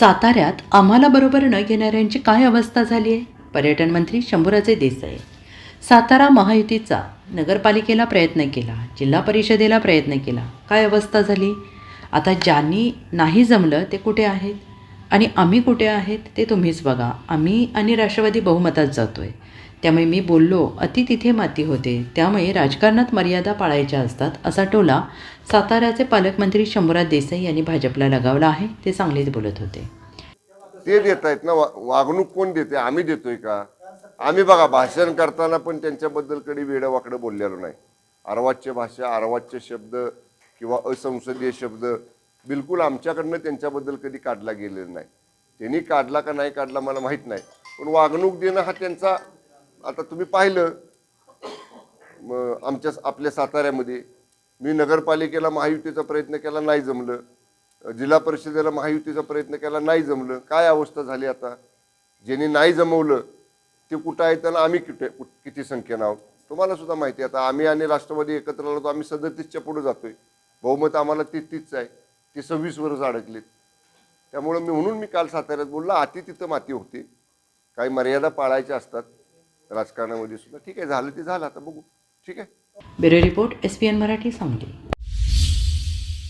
साताऱ्यात आम्हाला बरोबर न घेणाऱ्यांची काय अवस्था झाली आहे? पर्यटन मंत्री शंभूराजे देसाई. सातारा महायुतीचा नगरपालिकेला प्रयत्न केला जिल्हा परिषदेला प्रयत्न केला. काय अवस्था झाली? आता ज्यांनी नाही जमलं ते कुठे आहेत? आणि आम्ही कुठे आहेत ते तुम्हीच बघा. आम्ही आणि राष्ट्रवादी बहुमतात जातो आहे त्यामुळे मी बोललो अति तिथे माती होते. त्यामुळे राजकारणात मर्यादा पाळायच्या असतात असा टोला साताऱ्याचे पालकमंत्री शंभूराज देसाई यांनी भाजपला लगावला आहे. ते चांगलेच बोलत होते. ते देत आहेत ना वा- वागणूक कोण देते? आम्ही देतोय का? आम्ही बघा भाषण करताना पण त्यांच्याबद्दल कधी वेडं वाकडं बोललेलो नाही. अर्वाच्य भाषा अर्वाच्य शब्द किंवा असंसदीय शब्द बिलकुल आमच्याकडनं त्यांच्याबद्दल कधी काढला गेलेला नाही. त्यांनी काढला का नाही काढला मला माहीत नाही. पण वागणूक देणं हा त्यांचा आता तुम्ही पाहिलं आमच्या आपल्या साताऱ्यामध्ये मी नगरपालिकेला महायुतीचा प्रयत्न केला नाही जमलं. जिल्हा परिषदेला महायुतीचा प्रयत्न केला नाही जमलं. काय अवस्था झाली आता? ज्यांनी नाही जमवलं ते कुठं आहेत त्यांना आम्ही कुठे कुठ- किती संख्येनं आहोत? तुम्हाला सुद्धा माहिती आहे. आता आम्ही आणि राष्ट्रवादी एकत्र आलो तर आम्ही सदतीसच्या पुढे जातोय. बहुमत आम्हाला तेहतीसच आहे. ते सव्वीस वर्ष अडकलेत. त्यामुळं मी म्हणून मी काल साताऱ्यात बोललो आती तिथं माती होते. काही मर्यादा पाळायच्या असतात राजकारणामध्ये सुद्धा. ठीक आहे झालं ते झालं आता बघू. ठीक आहे? Bureau report S P N Marathi Sangli.